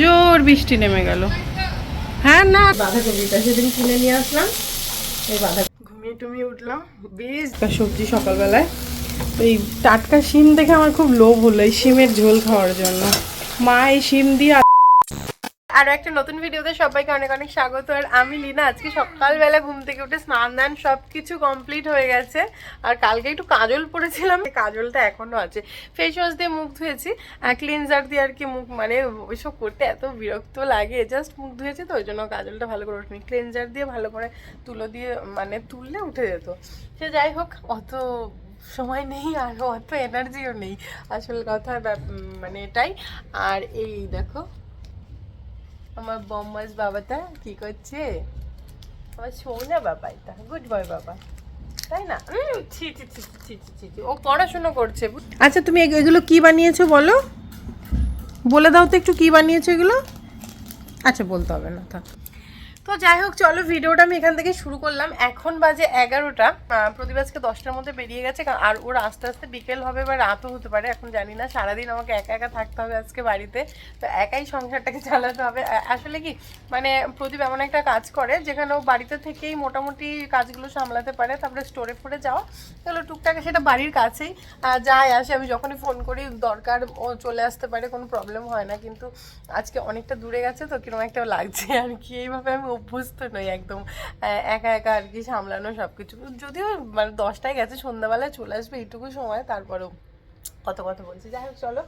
জোর বৃষ্টি নেমে গেল। হ্যাঁ না। বাঁধাকপিটা সেদিন কিনে নিয়ে আসলাম। এই বাঁধা ঘুমিয়ে টুমিয়ে উঠলাম। বেশ সবজি সকালবেলায়। এই টাটকা শিম দেখে আমার খুব লোভ হলো এই শিমের ঝোল খাওয়ার জন্য। মা এই শিম দিয়ে আরও একটা নতুন ভিডিওতে সবাইকে অনেক অনেক স্বাগত। আর আমি লিনা, আজকে সকালবেলা ঘুম থেকে উঠে স্নান দান সব কিছু কমপ্লিট হয়ে গেছে। আর কালকে একটু কাজল পরেছিলাম কাজলটা এখনও আছে। ফেস ওয়াশ দিয়ে মুখ ধুয়েছি ক্লিনজার দিয়ে আর কি মুখ মানে ওইসব করতে এত বিরক্ত লাগে জাস্ট মুখ ধুয়েছি তো ওই জন্য কাজলটা ভালো করে ওঠেনি। ক্লিনজার দিয়ে ভালো করে তুলো দিয়ে মানে তুললে উঠে যেত। সে যাই হোক, অত সময় নেই আর অত এনার্জিও নেই। আসল কথা মানে এটাই। আর এই দেখো আমার বম্মাস বাবাটা কি করছে? আমার সোনা বাবা এটা গুড বয় বাবা। তাই না? ছি ছি ছি ছি, ছি ছি। ও পড়াশুনো করছে। আচ্ছা তুমি এগুলো কি বানিয়েছো বলো? বলে দাও তো একটু কি বানিয়েছো এগুলো? আচ্ছা বলতে হবে না থাক। তো যাই হোক, চলো ভিডিওটা আমি এখান থেকে শুরু করলাম। এখন বাজে এগারোটা। আজকে দশটার মধ্যে বেরিয়ে গেছে আর ওর আস্তে আস্তে বিকেল হবে বা রাতও হতে পারে, এখন জানি না। সারাদিন আমাকে একা একা থাকতে হবে আজকে বাড়িতে। তো একাই সংসারটাকে চালাতে হবে। আসলে কি মানে প্রদীপ এমন একটা কাজ করে, যেখানে ও বাড়িতে থেকেই মোটামুটি কাজগুলো সামলাতে পারে। তারপরে স্টোরে ফোরে যাওয়া। এগুলো টুকটাক সেটা বাড়ির কাছেই। যায় আসে, আমি যখনই ফোন করি, দরকার ও চলে আসতে পারে, কোনো প্রবলেম হয় না। কিন্তু আজকে অনেকটা দূরে গেছে, তো কীরকম একটা লাগছে আর কি। এইভাবে আমি অভ্যস্ত নই একদম একা একা আর কি সামলানো সব কিছু যদিও মানে দশটায় গেছে, সন্ধ্যাবেলায় চলে আসবে এইটুকু সময়, তারপরেও কত কথা বলছি। যাই হোক, চলো।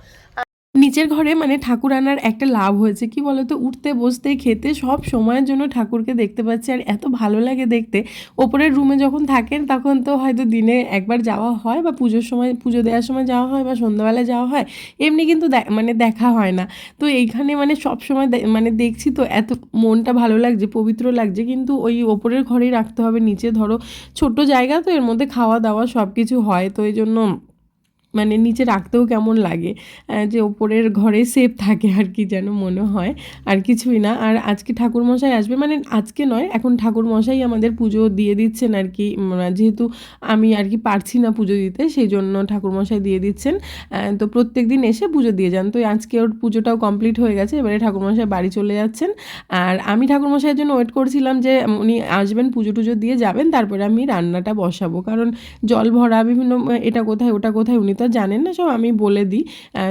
নিচের ঘরে মানে ঠাকুর আনার একটা লাভ হয়েছে। কি বলতো? উঠতে, বসতে, খেতে সব সময়ের জন্য ঠাকুরকে দেখতে পাচ্ছি আর এত ভালো লাগে দেখতে। ওপরের রুমে যখন থাকেন তখন তো হয়তো দিনে একবার যাওয়া হয় বা পুজোর সময়, পুজো দেওয়ার সময় যাওয়া হয় বা সন্ধ্যাবেলায় যাওয়া হয়, এমনি কিন্তু মানে দেখা হয় না। তো এইখানে মানে সব সময় মানে দেখছি তো এত মনটা ভালো লাগছে, পবিত্র লাগছে। কিন্তু ওই ওপরের ঘরেই রাখতে হবে। নিচে ধরো ছোট জায়গা তো এর মধ্যে খাওয়া দাওয়া সব কিছু হয়। তো এই জন্য মানে নিচে রাখতেও কেমন লাগে যে ওপরের ঘরে সেফ থাকে আর কি যেন মনে হয়, আর কিছুই না। আর আজকে ঠাকুরমশাই আসবে মানে আজকে নয়, এখন ঠাকুরমশাই আমাদের পুজো দিয়ে দিচ্ছেন আর কি যেহেতু আমি আর কি পারছি না পুজো দিতে, সেই জন্য ঠাকুরমশাই দিয়ে দিচ্ছেন তো প্রত্যেক দিন এসে পুজো দিয়ে যান। তো আজকে ওর পুজোটাও কমপ্লিট হয়ে গেছে, এবারে ঠাকুরমশাই বাড়ি চলে যাচ্ছেন। আর আমি ঠাকুরমশাইয়ের জন্য ওয়েট করছিলাম যে উনি আসবেন, পুজো টুজো দিয়ে যাবেন, তারপরে আমি রান্নাটা বসাবো। কারণ জল ভরা বিভিন্ন এটা কোথায়, ওটা কোথায়, উনি তো জানেন না সব আমি বলে দিই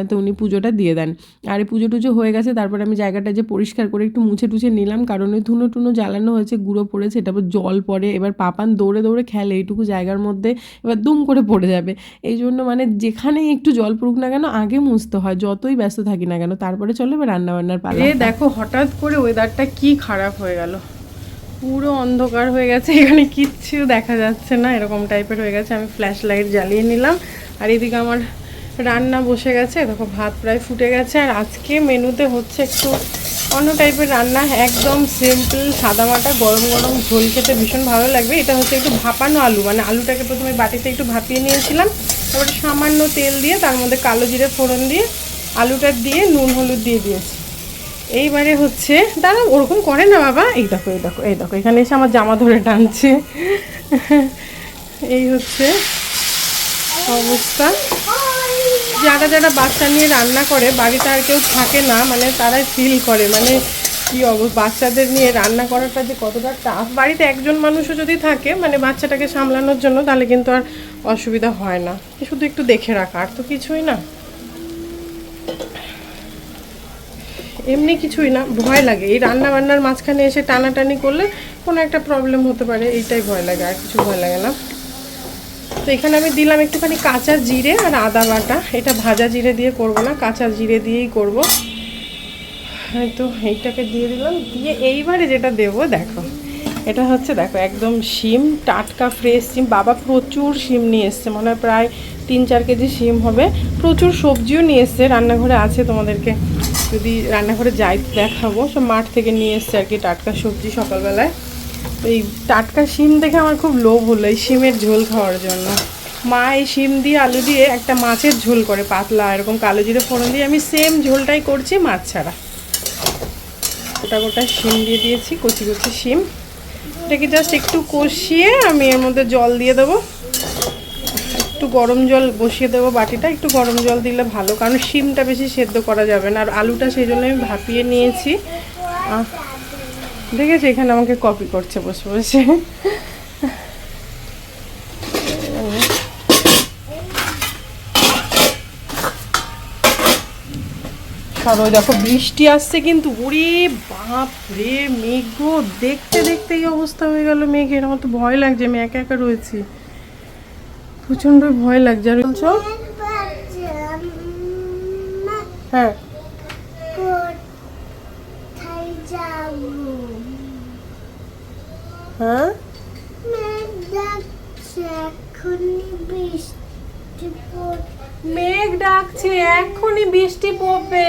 তো উনি পুজোটা দিয়ে দেন। আর এই পুজো টুজো হয়ে গেছে, তারপরে আমি জায়গাটা যে পরিষ্কার করে একটু মুছে টুছে নিলাম, কারণ ওই ধুনো টুনো জ্বালানো হয়েছে, গুঁড়ো পড়েছে তারপর জল পড়ে, এবার পাপান দৌড়ে দৌড়ে খেলে, এইটুকু জায়গার মধ্যে এবার দুম করে পড়ে যাবে। এই জন্য মানে যেখানেই একটু জল পড়ুক না কেন, আগে মুছতে হয়, যতই ব্যস্ত থাকি না কেন, তারপরে চলো এবার রান্না বান্নার পালা দেখো, হঠাৎ করে ওয়েদারটা কি খারাপ হয়ে গেল। পুরো অন্ধকার হয়ে গেছে, এখানে কিচ্ছু দেখা যাচ্ছে না, এরকম টাইপের হয়ে গেছে, আমি ফ্ল্যাশ লাইট জ্বালিয়ে নিলাম। আর এদিকে আমার রান্না বসে গেছে, দেখো ভাত প্রায় ফুটে গেছে, আর আজকে মেনুতে হচ্ছে একটু অন্য টাইপের রান্না, একদম সিম্পল সাদামাটা গরম গরম ঝোল খেতে ভীষণ ভালো লাগবে। এটা হচ্ছে একটু ভাপানো আলু মানে আলুটাকে প্রথমে বাটিতে একটু ভাপিয়ে নিয়েছিলাম, তারপরে সামান্য তেল দিয়ে, তার মধ্যে কালো জিরে ফোড়ন দিয়ে, আলুটা দিয়ে নুন, হলুদ দিয়ে দিয়েছি। এইবারে হচ্ছে দাদা ওরকম করে না বাবা। এই দেখো এই দেখো এই দেখো, এখানে এসে আমার জামা ধরে টানছে। এই হচ্ছে অবস্থা। যারা যারা বাচ্চা নিয়ে রান্না করে, বাড়িতে আর কেউ থাকে না মানে তারাই ফিল করে মানে কি অবস্থা। বাচ্চাদের নিয়ে রান্না করাটা যে কতটা টাফ বাড়িতে একজন মানুষও যদি থাকে মানে বাচ্চাটাকে সামলানোর জন্য, তাহলে কিন্তু আর অসুবিধা হয় না। শুধু একটু দেখে রাখা, আর তো কিছুই না। এমনি কিছুই না, ভয় লাগে। এই রান্না বান্নার মাঝখানে এসে টানাটানি করলে কোনো একটা প্রবলেম হতে পারে, এইটাই ভয় লাগে, আর কিছু ভয় লাগে না। তো এখানে আমি দিলাম একটুখানি কাঁচা জিরে আর আদা বাটা। এটা ভাজা জিরে দিয়ে করব না, কাঁচা জিরে দিয়েই করব। হয়তো এইটাকে দিয়ে দিলাম। দিয়ে এইবারে যেটা দেবো, দেখো। এটা হচ্ছে, দেখো, একদম শিম, টাটকা ফ্রেশ শিম। বাবা প্রচুর শিম নিয়ে এসছে, মনে হয় প্রায় তিন চার কেজি শিম হবে। প্রচুর সবজিও নিয়ে এসছে, রান্নাঘরে আছে তোমাদেরকে। যদি রান্নাঘরে যাই দেখাবো। সব মাঠ থেকে নিয়ে এসছে আর কি টাটকা সবজি সকালবেলায়। তো এই টাটকা শিম দেখে আমার খুব লোভ হলো এই শিমের ঝোল খাওয়ার জন্য। মা এই শিম দিয়ে আলু দিয়ে একটা মাছের ঝোল করে, পাতলা, এরকম কালো জিরে ফোড়ন দিয়ে। আমি সেম ঝোলটাই করছি মাছ ছাড়া। গোটা গোটা শিম দিয়ে দিয়েছি, কচি কচি শিম। এটাকে জাস্ট একটু কষিয়ে আমি এর মধ্যে জল দিয়ে দেবো। একটু গরম জল বসিয়ে দেবো বাটিটা, একটু গরম জল দিলে ভালো, কারণ শিমটা বেশি সেদ্ধ করা যাবে না। আর আলুটা সেই জন্য আমি ভাপিয়ে নিয়েছি। দেখেছি এখানে আমাকে কপি করছে বসে বসে। আর দেখো বৃষ্টি আসছে কিন্তু, ওরে বাপ রে মেঘ দেখতে দেখতে এই অবস্থা হয়ে গেল মেঘের আমার তো ভয় লাগছে, আমি একা একা রয়েছি। প্রচণ্ড ভয় লাগছে, আর বলছো? হ্যাঁ। হ্যাঁ? মেঘ ডাকছে, এখনই বৃষ্টি পড়বে।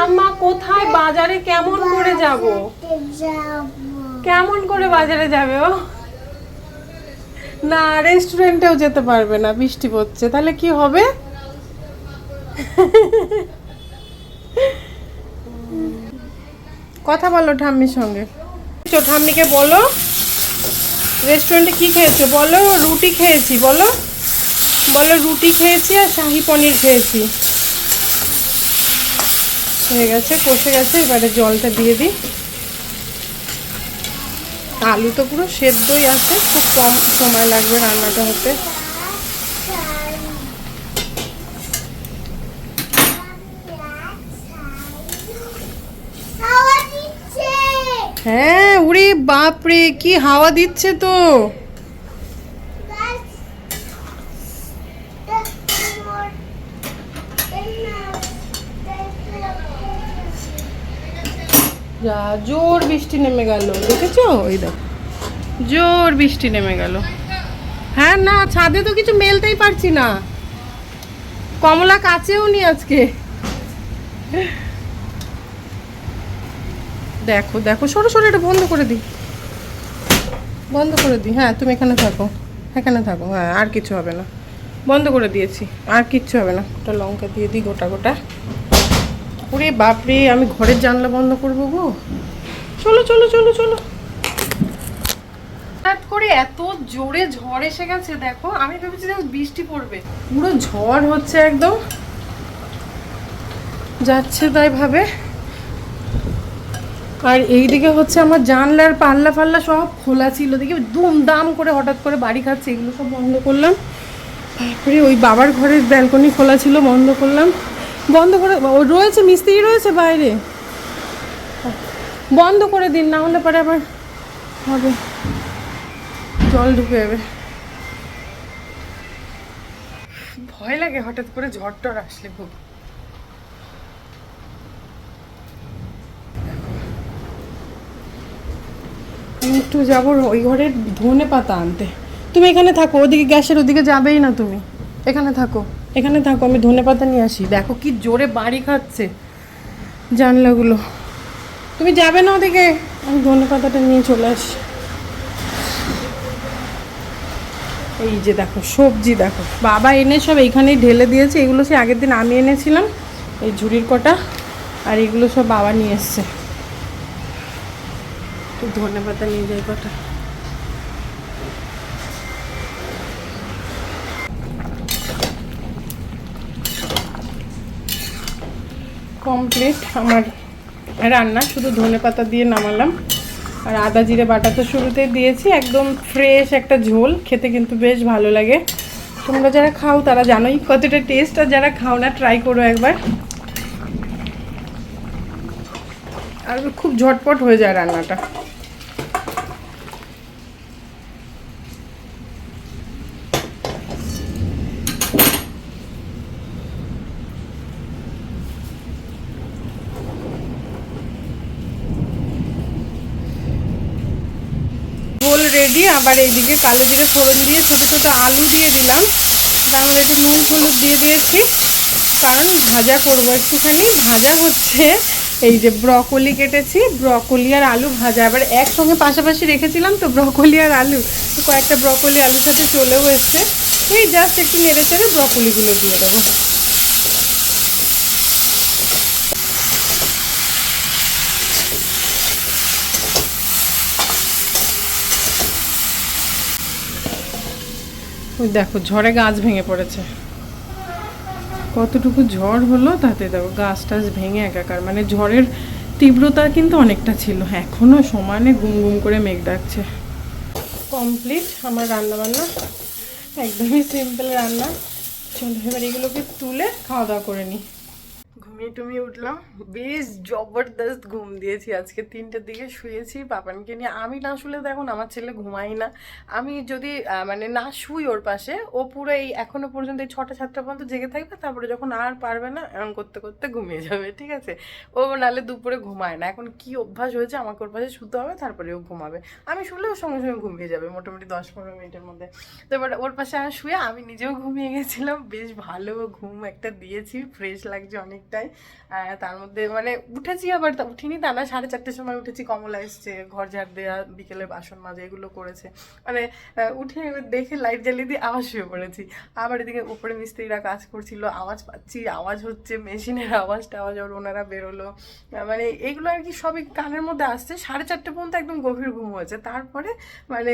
আম্মা, কোথায়? বাজারে কেমন করে যাব? কেমন করে বাজারে যাবে ও? না রেস্টুরেন্টেও যেতে পারবে না, বৃষ্টি পড়ছে। তাহলে কি হবে? কথা বলো ঠাম্মির সঙ্গে। ঠাম্মিকে বলো রেস্টুরেন্টে কি খেয়েছো? বলো, রুটি খেয়েছি, বলো। বলো, রুটি খেয়েছি আর শাহি পনির খেয়েছি। হয়ে গেছে, কষে গেছে, এবারে জলটা দিয়ে দিই। আলু তো পুরো সেদ্ধই আছে খুব কম সময় লাগবে রান্নাটা হতে। হ্যাঁ উড়ি বাপরে কি হাওয়া দিচ্ছে তো। যা জোর বৃষ্টি নেমে গেল দেখেছ? ওই দেখো। জোর বৃষ্টি নেমে গেল। হ্যাঁ না ছাদে তো কিছু মেলতেই পারছি না। কমলা কাছেও নি আজকে। দেখো দেখো সরো সরো এটা বন্ধ করে দিই। বন্ধ করে দিই। হ্যাঁ তুমি এখানে থাকো। এখানে থাকো। হ্যাঁ আর কিছু হবে না। বন্ধ করে দিয়েছি। আর কিচ্ছু হবে না। ওটা লঙ্কা দিয়ে দিই গোটা গোটা। ওরে বাপরে আমি ঘরের জানলা বন্ধ করব গো। চলো চলো চলো চলো। হঠাৎ করে এত জোরে ঝড় এসে গেছে দেখো আমি ভেবেছি যে বৃষ্টি পড়বে। পুরো ঝড় হচ্ছে একদম। যাচ্ছে তাই ভাবে। আর এইদিকে হচ্ছে আমার জানলার পাল্লা ফাল্লা সব খোলা ছিল দেখি দুম দাম করে হঠাৎ করে বাড়ি খাচ্ছে এগুলো সব বন্ধ করলাম। তারপরে ওই বাবার ঘরের ব্যালকনি খোলা ছিল বন্ধ করলাম। বন্ধ করে, ও রয়েছে, মিস্ত্রি রয়েছে বাইরে। বন্ধ করে দিন, না হলে পরে আবার হবে। জল ঢুকে যাবে। ভয় লাগে হঠাৎ করে ঝড় টর আসলে খুব। একটু যাব ওই ঘরের ধনে পাতা আনতে। তুমি এখানে থাকো, ওদিকে গ্যাসের ওদিকে যাবেই না তুমি। এখানে থাকো। এখানে থাকো, আমি ধনে পাতা নিয়ে আসি। দেখো কি জোরে বাড়ি খাচ্ছে জানলাগুলো। তুমি যাবে না ওদিকে? আমি ধনে পাতাটা নিয়ে চলে আসি। এই যে দেখো, সবজি দেখো। বাবা এনে সব এইখানেই ঢেলে দিয়েছে। এগুলো সে আগের দিন আমি এনেছিলাম, এই ঝুড়ির কটা, আর এগুলো সব বাবা নিয়ে এসছে। ধনে পাতা নিয়ে যাই কটা। কমপ্লিট আমার রান্না। শুধু ধনে পাতা দিয়ে নামালাম। আর আদা জিরে বাটা তো শুরুতেই দিয়েছি। একদম ফ্রেশ একটা ঝোল। খেতে কিন্তু বেশ ভালো লাগে। তোমরা যারা খাও, তারা জানোই কতটা টেস্ট আর যারা খাও না ট্রাই করো একবার। আর খুব ঝটপট হয়ে যায় রান্নাটা ঝোল রেডি আবার এইদিকে কালো জিরে ফোড়ন দিয়ে ছোটো ছোটো আলু দিয়ে দিলাম। তার মধ্যে একটু নুন হলুদ দিয়ে দিয়েছি। কারণ ভাজা করব একটুখানি। ভাজা হচ্ছে এই যে ব্রকলি কেটেছি। ব্রকলি আর আলু ভাজা। আবার একসঙ্গে পাশাপাশি রেখেছিলাম তো ব্রকলি আর আলু। কয়েকটা ব্রকলি আলুর সাথে চলেও এসছে। এই জাস্ট একটু নেড়ে চেড়ে ব্রকলিগুলো দিয়ে দেবো। ওই দেখো, ঝড়ে গাছ ভেঙে পড়েছে। কতটুকু ঝড় হলো তাতে দেখো, গাছ টাছ ভেঙে একাকার। মানে ঝড়ের তীব্রতা কিন্তু অনেকটা ছিল। এখনও সমানে গুম গুম করে মেঘ ডাকছে। কমপ্লিট আমার রান্না বান্না একদমই সিম্পল রান্না। চলো এবার এগুলোকে তুলে খাওয়া দাওয়া করে নিই ঘুমিয়ে টুমিয়ে উঠলাম। বেশ জবরদস্ত ঘুম দিয়েছি আজকে। তিনটের দিকে শুয়েছি পাপানকে নিয়ে। আমি না শুলে দেখুন আমার ছেলে ঘুমাই না। আমি যদি মানে না শুই ওর পাশে, ও পুরো এই এখনও পর্যন্ত এই ছটা, সাতটা পর্যন্ত জেগে থাকবে, তারপরে যখন আর পারবে না এরকম করতে করতে ঘুমিয়ে যাবে, ঠিক আছে? ও নালে দুপুরে ঘুমায় না। এখন কি অভ্যাস হয়েছে, আমাকে ওর পাশে শুতে হবে, তারপরে ও ঘুমাবে। আমি শুলে ওর সঙ্গে সঙ্গে ঘুমিয়ে যাবে, মোটামুটি দশ, পনেরো মিনিটের মধ্যে। তো এবার ওর পাশে আমি শুয়ে আমি নিজেও ঘুমিয়ে গেছিলাম। বেশ ভালো ঘুম একটা দিয়েছি, ফ্রেশ লাগছে অনেকটাই। তার মধ্যে মানে উঠেছি আবার উঠিনি তা না, সাড়ে চারটের সময় উঠেছি, কমলা এসছে, ঘর ঝাড় দেওয়া বিকেলে বাসন মাজা, এগুলো করেছে। মানে উঠে দেখে লাইট জ্বালিয়ে দিয়ে আবার শুয়ে পড়েছি। আবার এদিকে উপরে মিস্ত্রিরা কাজ করছিল, আওয়াজ পাচ্ছি, আওয়াজ হচ্ছে, মেশিনের আওয়াজ আর ওনারা বেরোলো। মানে এগুলো আর কি সবই কানের মধ্যে আসছে, সাড়ে চারটে পর্যন্ত একদম গভীর ঘুম হয়েছে। তারপরে মানে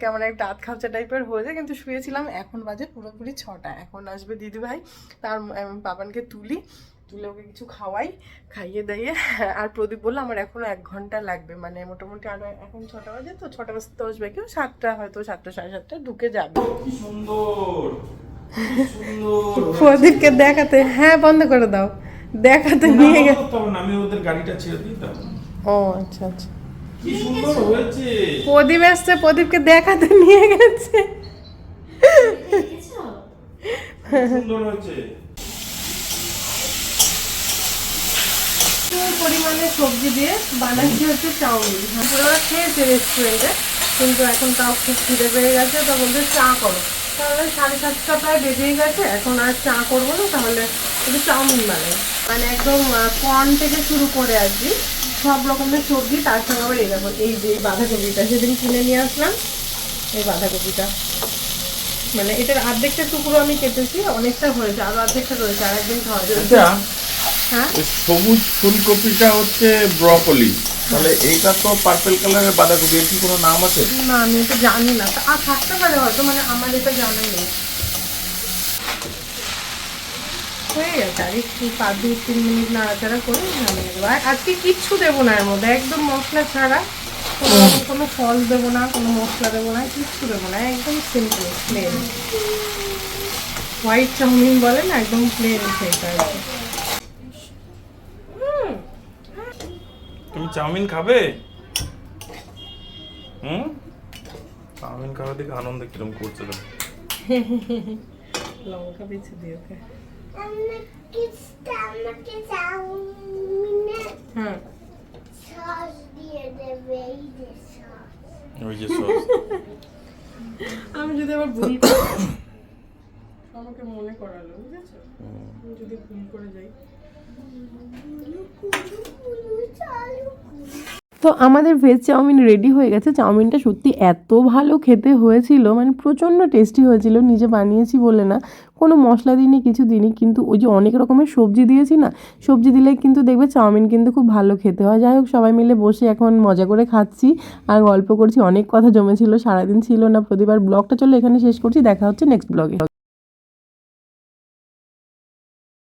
কেমন একটা আধ খাওচা টাইপের হয়েছে, কিন্তু শুয়েছিলাম, এখন বাজে পুরোপুরি ছটা। এখন আসবে দিদিভাই, তার পাপানকে তুলি। তুলে ওকে কিছু খাওয়াই খাইয়ে দাইয়ে। আর প্রদীপ বলল আমার এখনও এক ঘণ্টা লাগবে। মানে মোটামুটি আরও এখন ছটা বাজে তো ছটা বাজতে দশ কেউ সাতটা হয়তো সাতটা সাড়ে সাতটা ঢুকে যাবে। কি সুন্দর! কি সুন্দর! প্রদীপকে দেখাতে হ্যাঁ বন্ধ করে দাও। দেখাতে নিয়ে গেছে। আমি ওদের গাড়িটা ছেড়ে দিতাম ও আচ্ছা আচ্ছা। কি সুন্দর হয়েছে! প্রদীপ এসছে প্রদীপকে দেখাতে নিয়ে গেছে। সুন্দর হয়েছে প্রচুর পরিমাণে সবজি দিয়ে বানাচ্ছি হচ্ছে চাউমিন। ওরা খেয়েছে রেস্টুরেন্টে কিন্তু এখন তাও খুব খিদে পেয়ে গেছে, তো বলতে চা করো। তাহলে সাড়ে সাতটা প্রায় বেজেই গেছে, এখন আর চা করব না, তাহলে একটু চাউমিন বানাই। মানে একদম কর্ন থেকে শুরু করে কি, সব রকমের সবজি তার সঙ্গে আবার এই দেখো, এই যে বাঁধাকপিটা, সেদিন কিনে নিয়ে আসলাম, এই বাঁধাকপিটা। মানে এটার অর্ধেকটা টুকরো আমি কেটেছি, অনেকটা হয়েছে, আরও অর্ধেকটা রয়েছে আর একদিন খাওয়া যাবে। এই সবুজ ফুলকপিটা হচ্ছে ব্রকলি। তাহলে এইটা তো পার্পল কালারের বাঁধাকপি এর কি কোনো নাম আছে? না আমি এটা জানি না। তা- আর থাকতে পারে হয়তো মানে আমার এটা জানা নেই। হয়ে গেছে আর একটু পাঁচ দুই তিন মিনিট নাড়াচাড়া করে নামিয়ে দেবো। আর আজকে কিচ্ছু দেবো না এর মধ্যে একদম মশলা ছাড়া। কোনো কোনো ফল দেবো না কোনো মশলা দেবো না কিচ্ছু দেবো না একদম সিম্পল প্লেন হোয়াইট চাউমিন বলে না একদম প্লেন সেটা আর কি হুম তুমি চাউমিন খাবে? হুম? চাউমিন খাওয়া দেখে আনন্দ কিরম করছে লঙ্কা বেছে দিয়ে ওকে। হ্যাঁ। আমি যদি আবার ভুল করি আমাকে মনে করালো বুঝেছ? যদি ভুল করে যাই। তো আমাদের ভেজ চাউমিন রেডি হয়ে গেছে। চাউমিনটা সত্যি এত ভালো খেতে হয়েছিল মানে প্রচণ্ড টেস্টি হয়েছিল, নিজে বানিয়েছি বলে না। কোনো মশলা দিইনি, কিছু দিইনি, কিন্তু ওই যে অনেক রকমের সবজি দিয়েছি না, সবজি দিলে কিন্তু দেখবে চাউমিন কিন্তু খুব ভালো খেতে হয়। যাই হোক, সবাই মিলে বসে এখন মজা করে খাচ্ছি, আর গল্প করছি। অনেক কথা জমেছিল, সারাদিন ছিল না। প্রতিবার ব্লগটা চলো এখানে শেষ করছি। দেখা হচ্ছে নেক্সট ব্লগে